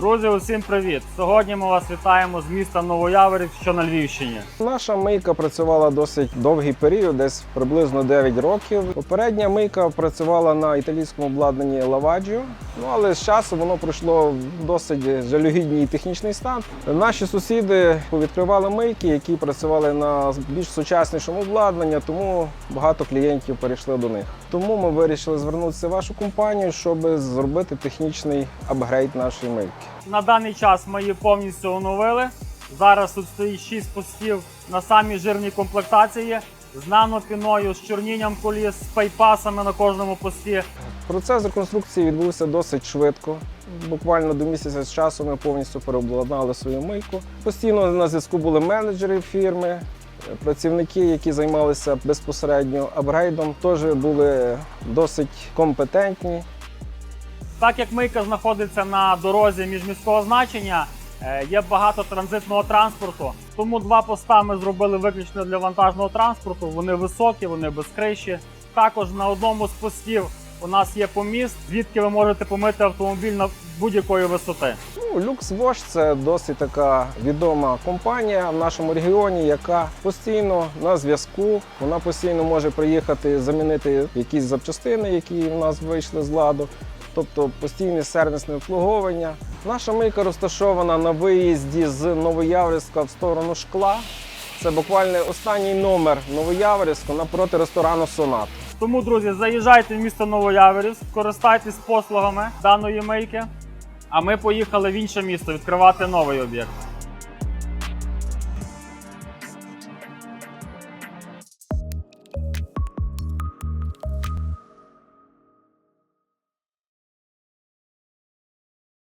Друзі, усім привіт! Сьогодні ми вас вітаємо з міста Новояворів, що на Львівщині. Наша мийка працювала досить довгий період, десь приблизно 9 років. Попередня мийка працювала на італійському обладнанні Lavaggio, ну але з часу воно пройшло в досить жалюгідний технічний стан. Наші сусіди відкривали мийки, які працювали на більш сучаснішому обладнанні, тому багато клієнтів перейшли до них. Тому ми вирішили звернутися в вашу компанію, щоб зробити технічний апгрейд нашої мийки. На даний час ми її повністю оновили. Зараз тут стоїть 6 пустів на самій жирній комплектації з нанопіною, з чорнінням коліс, з пайпасами на кожному пості. Процес реконструкції відбувся досить швидко. Буквально до місяця з часу ми повністю переобладнали свою мийку. Постійно на зв'язку були менеджери фірми, працівники, які займалися безпосередньо апгрейдом, теж були досить компетентні. Так як мийка знаходиться на дорозі міжміського значення, е, є багато транзитного транспорту. Тому два поста ми зробили виключно для вантажного транспорту. Вони високі, вони без криші. Також на одному з постів у нас є поміст, звідки ви можете помити автомобіль на будь-якої висоти. Ну, LuxWash – це досить така відома компанія в нашому регіоні, яка постійно на зв'язку. Вона постійно може приїхати замінити якісь запчастини, які в нас вийшли з ладу. Тобто постійне сервісне обслуговування. Наша мийка розташована на виїзді з Новояврівська в сторону шкла. Це буквально останній номер Новояворівську напроти ресторану Сонат. Тому, друзі, заїжджайте в місто Новояворівськ, користайтесь послугами даної мийки. А ми поїхали в інше місто відкривати новий об'єкт.